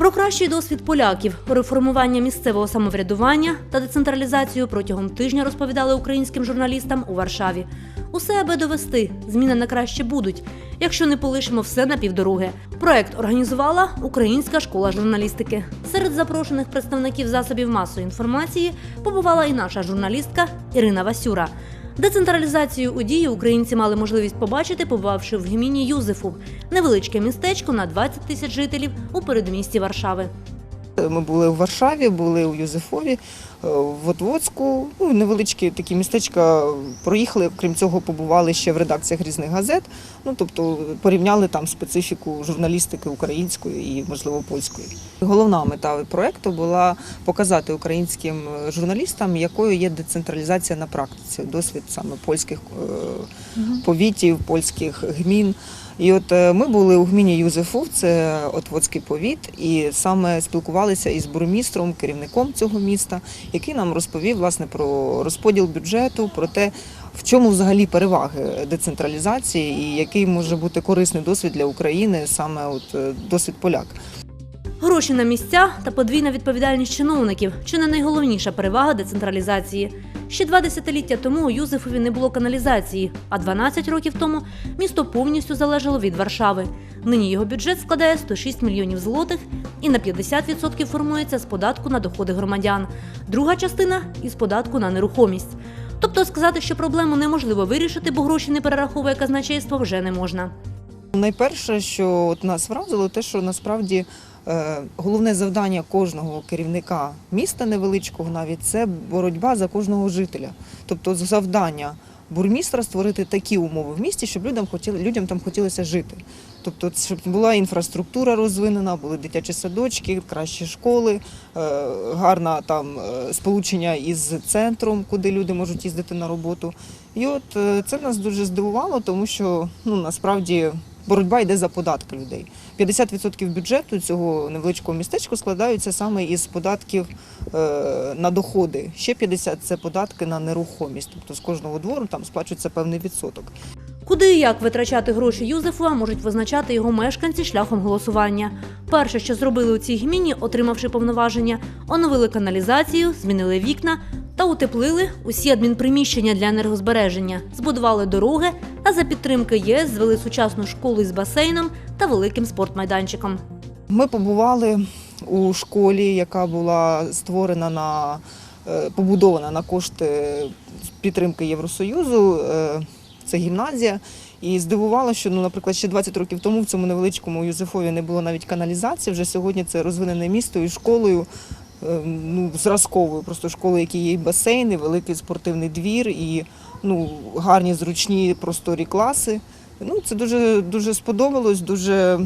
Про кращий досвід поляків реформування місцевого самоврядування та децентралізацію протягом тижня розповідали українським журналістам у Варшаві. Усе аби довести, зміни на краще будуть, якщо не полишимо все на півдороги. Проект організувала Українська школа журналістики. Серед запрошених представників засобів масової інформації побувала і наша журналістка Ірина Васюра. Децентралізацію у дії українці мали можливість побачити, побувавши в гміні Юзефу, невеличке містечко на 20 тисяч жителів у передмісті Варшави. Ми були в Варшаві, були у Юзефові, е, в Отвоцьку, ну, невеличкі такі містечка проїхали. Крім цього, побували ще в редакціях різних газет. Ну, тобто порівняли там специфіку журналістики української і, можливо, польської. Головна мета проекту була показати українським е, журналістам, якою є децентралізація на практиці, досвід саме польських е, повітів, польських гмін. І от е, ми були у гміні Юзефов, це Отводський повіт, і саме спілкувалися із бурмістром, керівником цього міста, який нам розповів власне про розподіл бюджету, про те, в чому взагалі переваги децентралізації і який може бути корисний досвід для України, саме от е, досвід поляк. Гроші на місця та подвійна відповідальність чиновників чи не найголовніша перевага децентралізації. Ще два десятиліття тому у Юзефові не було каналізації, а 12 років тому місто повністю залежало від Варшави. Нині його бюджет складає 106 мільйонів злотих і на 50% формується з податку на доходи громадян. Друга частина із податку на нерухомість. Тобто сказати, що проблему неможливо вирішити, бо гроші не перераховує казначейство, вже не можна. Найперше, що от нас вразило, те, що насправді головне завдання кожного керівника міста невеличкого навіть це боротьба за кожного жителя. Тобто завдання бурмістра створити такі умови в місті, щоб людям хотіли людям там хотілося жити. Тобто, щоб була інфраструктура розвинена, були дитячі садочки, кращі школи, е, гарне там е, сполучення із центром, куди люди можуть їздити на роботу. І от е, це нас дуже здивувало, тому що ну насправді боротьба йде за податки людей. 50% бюджету цього невеличкого містечка складаються саме із податків е, на доходи. Ще 50% – це податки на нерухомість. Тобто з кожного двору там сплачується певний відсоток. Куди і як витрачати гроші Юзефа, можуть визначати його мешканці шляхом голосування. Перше, що зробили у цій гміні, отримавши повноваження, оновили каналізацію, змінили вікна та утеплили усі адмінприміщення для енергозбереження, збудували дороги та за підтримки ЄС звели сучасну школу із басейном та великим спортмайданчиком. Ми побували у школі, яка була створена на е, побудована на кошти підтримки Євросоюзу. Е, Це гімназія. І здивувало, що ну, наприклад, ще 20 років тому в цьому невеличкому Юзефові не було навіть каналізації. Вже сьогодні це розвинене місто із школою. Е, Ну, зразковою, просто школи, які є і басейни, великий спортивний двір, і ну, гарні зручні просторі класи. Ну, це дуже, дуже сподобалось, дуже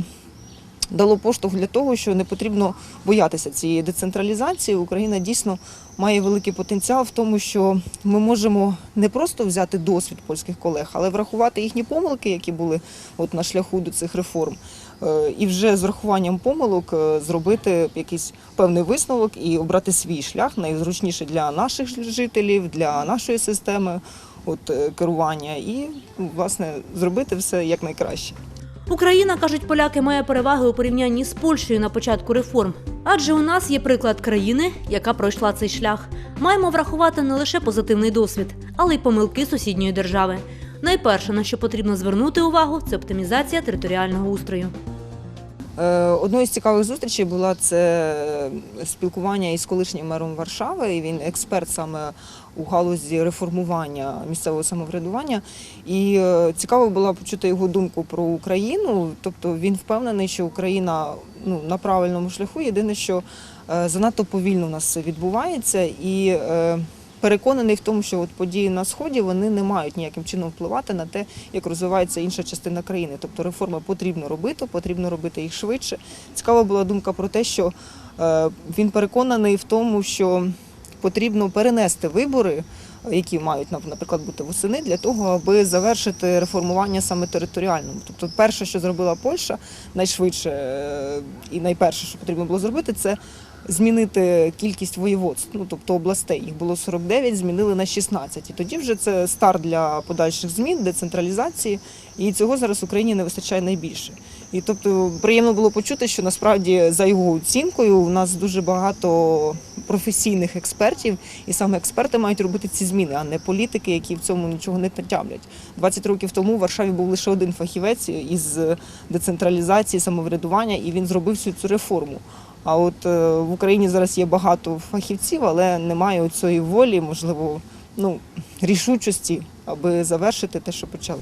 дало поштовх для того, що не потрібно боятися цієї децентралізації. Україна дійсно має великий потенціал в тому, що ми можемо не просто взяти досвід польських колег, але врахувати їхні помилки, які були от на шляху до цих реформ. е, І вже з врахуванням помилок е, зробити якийсь певний висновок і обрати свій шлях найзручніший для наших жителів, для нашої системи от, е, керування, і власне зробити все якнайкраще. Україна, кажуть поляки, має переваги у порівнянні з Польщею на початку реформ. Адже у нас є приклад країни, яка пройшла цей шлях. Маємо врахувати не лише позитивний досвід, але й помилки сусідньої держави. Найперше, на що потрібно звернути увагу, це оптимізація територіального устрою. Е, Одною з цікавих зустрічей була це е, спілкування із колишнім мером Варшави. Він експерт саме у галузі реформування місцевого самоврядування. І е, цікаво було почути його думку про Україну. Тобто він впевнений, що Україна ну, на правильному шляху. Єдине, що е, занадто повільно у нас все відбувається і. е, Переконаний в тому, що от події на сході вони не мають ніяким чином впливати на те, як розвивається інша частина країни. Тобто реформи потрібно робити, потрібно робити їх швидше. Цікава була думка про те, що він переконаний в тому, що потрібно перенести вибори, які мають наприклад бути восени, для того, аби завершити реформування саме територіальному. Тобто, перше, що зробила Польща, найшвидше е, і найперше, що потрібно було зробити, це змінити кількість воєводств, ну тобто областей. Їх було 49, змінили на 16. І тоді вже це старт для подальших змін, децентралізації. І цього зараз Україні не вистачає найбільше. І тобто приємно було почути, що насправді за його оцінкою у нас дуже багато професійних експертів, і саме експерти мають робити ці зміни, а не політики, які в цьому нічого не тямлять. 20 років тому в Варшаві був лише один фахівець із децентралізації, самоврядування, і він зробив всю цю реформу. А от е, в Україні зараз є багато фахівців, але немає цієї волі, можливо, ну рішучості, аби завершити те, що почали.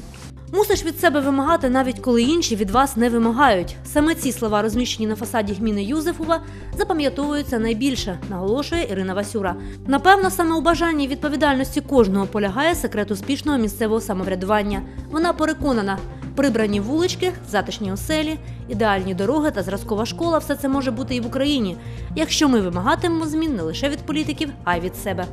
Мусиш від себе вимагати, навіть коли інші від вас не вимагають. Саме ці слова, розміщені на фасаді гміни Юзефова, запам'ятовуються найбільше, наголошує Ірина Васюра. Напевно, саме у бажанні відповідальності кожного полягає секрет успішного місцевого самоврядування. Вона переконана, прибрані вулички, затишні оселі, ідеальні дороги та зразкова школа все це може бути і в Україні, якщо ми вимагатимемо змін не лише від політиків, а й від себе.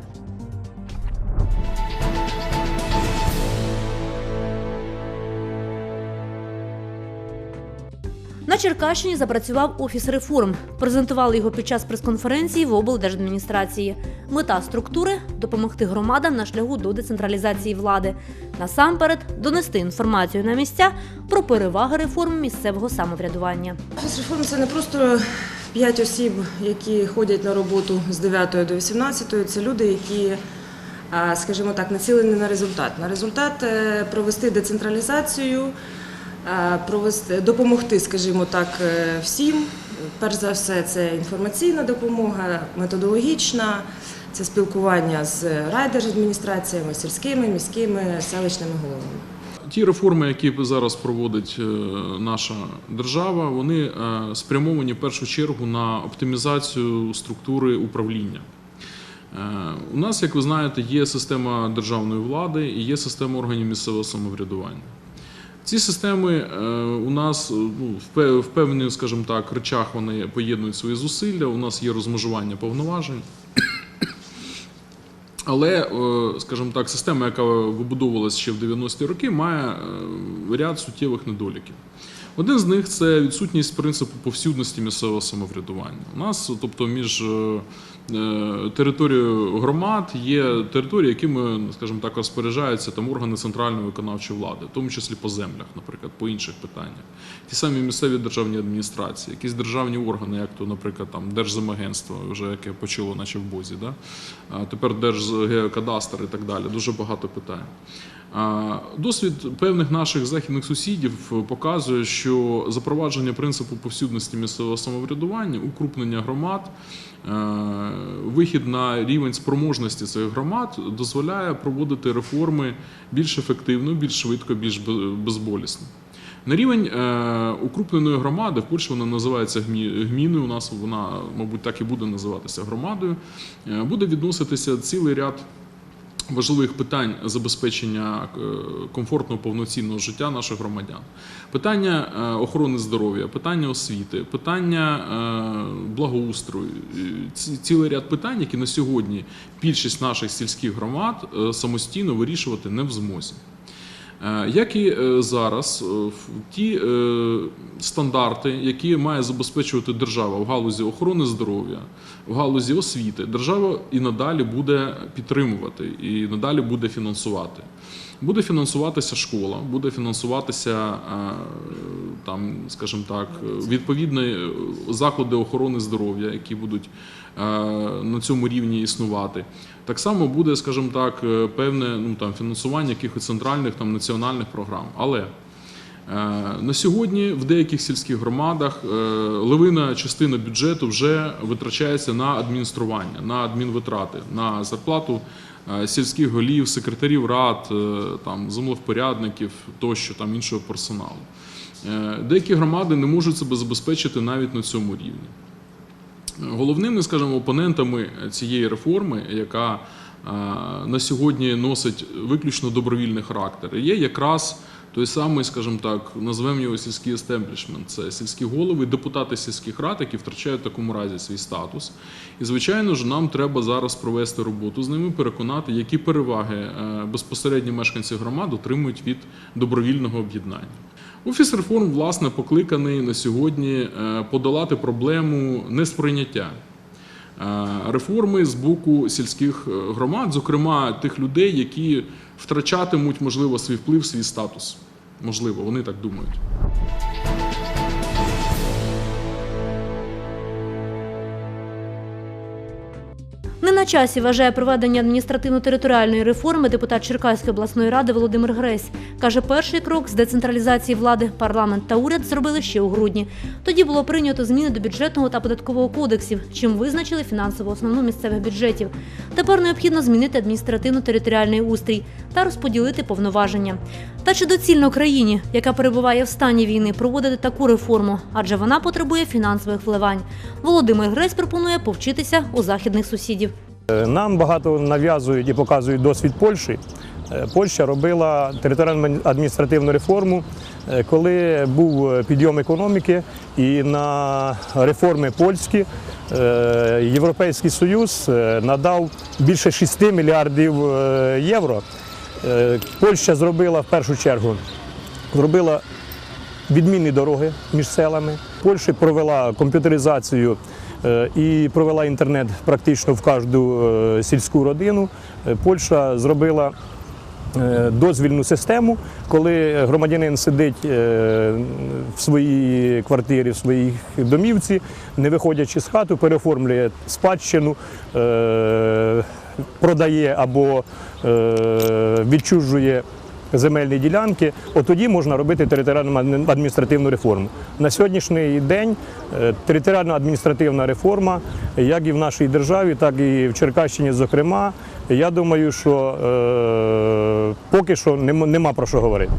Черкащині запрацював офіс реформ. Презентували його під час прес-конференції в облдержадміністрації. Мета структури допомогти громадам на шляху до децентралізації влади. Насамперед донести інформацію на місця про переваги реформ місцевого самоврядування. Офіс реформ це не просто п'ять осіб, які ходять на роботу з 9 до 18. Це люди, які, скажімо так, націлені на результат. На результат е, провести децентралізацію, провести, допомогти, скажімо так, е, всім. Перш за все, це інформаційна допомога, методологічна, це спілкування з райдержадміністраціями, сільськими, міськими, селищними головами. Ті реформи, які зараз проводить е, наша держава, вони е, спрямовані в першу чергу на оптимізацію структури управління. Е, У нас, як ви знаєте, є система державної влади і є система органів місцевого самоврядування. Ці системи е, у нас е, ну, в певних, скажімо так, речах вони поєднують свої зусилля. У нас є розмежування повноважень. Але, е, скажімо так, система, яка вибудовувалася ще в 90-ті роки, має ряд суттєвих недоліків. Один з них це відсутність принципу повсюдності місцевого самоврядування. У нас, тобто, між е, е, територією громад є території, якими, скажімо так, розпоряджаються там органи центральної виконавчої влади, в тому числі по землях, наприклад, по інших питаннях. Ті самі місцеві державні адміністрації, якісь державні органи, як то, наприклад, там Держземагентство, вже яке почало, наче в Бозі, да? тепер Держгеокадастр і так далі. Дуже багато питань. Досвід певних наших західних сусідів показує, що запровадження принципу повсюдності місцевого самоврядування, укрупнення громад, е, вихід на рівень спроможності цих громад дозволяє проводити реформи більш ефективно, більш швидко, більш безболісно. На рівень е, укрупненої громади, в Польщі вона називається гміною, у нас вона, мабуть, так і буде називатися громадою, е, буде відноситися цілий ряд важливих питань забезпечення е, комфортного повноцінного життя наших громадян. Питання е, охорони здоров'я, питання освіти, питання е, благоустрою, цілий ряд питань, які на сьогодні більшість наших сільських громад самостійно вирішувати не в змозі. Е, Як і е, зараз, е, ті стандарти, які має забезпечувати держава в галузі охорони здоров'я, в галузі освіти, держава і надалі буде підтримувати і надалі буде фінансувати. Буде фінансуватися школа, буде фінансуватися е, там, скажімо так, відповідні е, заклади охорони здоров'я, які будуть е, на цьому рівні існувати. Так само буде, скажімо так, певне ну, там, фінансування якихось центральних там, національних програм. Але на сьогодні в деяких сільських громадах левина частина бюджету вже витрачається на адміністрування, на адмінвитрати, на зарплату сільських голів, секретарів рад, е, там, землевпорядників тощо, там, іншого персоналу. Е, Деякі громади не можуть себе забезпечити навіть на цьому рівні. Головними, скажімо, опонентами цієї реформи, яка е, на сьогодні носить виключно добровільний характер, є якраз той самий, скажімо так, назвемо його сільський естеблішмент. Це сільські голови, депутати сільських рад, які втрачають в такому разі свій статус. І, звичайно ж, нам треба зараз провести роботу з ними, переконати, які переваги е, безпосередні мешканці громад отримують від добровільного об'єднання. Офіс реформ, власне, покликаний на сьогодні е, подолати проблему несприйняття. реформи з боку сільських е, громад, зокрема тих людей, які втрачатимуть, можливо, свій вплив, свій статус. Можливо, вони так думають. На часі вважає проведення адміністративно-територіальної реформи депутат Черкаської обласної ради Володимир Гресь. Каже, перший крок з децентралізації влади парламент та уряд зробили ще у грудні. Тоді було прийнято зміни до бюджетного та податкового кодексів, чим визначили фінансову основну місцевих бюджетів. Тепер необхідно змінити адміністративно-територіальний устрій та розподілити повноваження. Та чи доцільно країні, яка перебуває в стані війни, проводити таку реформу, адже вона потребує фінансових вливань. Володимир Гресь пропонує повчитися у західних сусідів. Нам багато нав'язують і показують досвід Польщі. Е, Польща робила територіальну адміністративну реформу, е, коли був підйом економіки, і на реформи польські е, Європейський Союз е, надав більше 6 мільярдів е, євро. Е, Польща зробила в першу чергу зробила відмінні дороги між селами. Польща провела комп'ютеризацію е, і провела інтернет практично в кожну е, сільську родину. Е, Польща зробила е, дозвільну систему, коли громадянин сидить е, в своїй квартирі, в своїй домівці, не виходячи з хату, переоформлює спадщину, е, продає або е, відчужує земельні ділянки, от тоді можна робити територіальну адміністративну реформу. На сьогоднішній день е, територіальна адміністративна реформа, як і в нашій державі, так і в Черкащині, зокрема, я думаю, що е, поки що нема, нема про що говорити.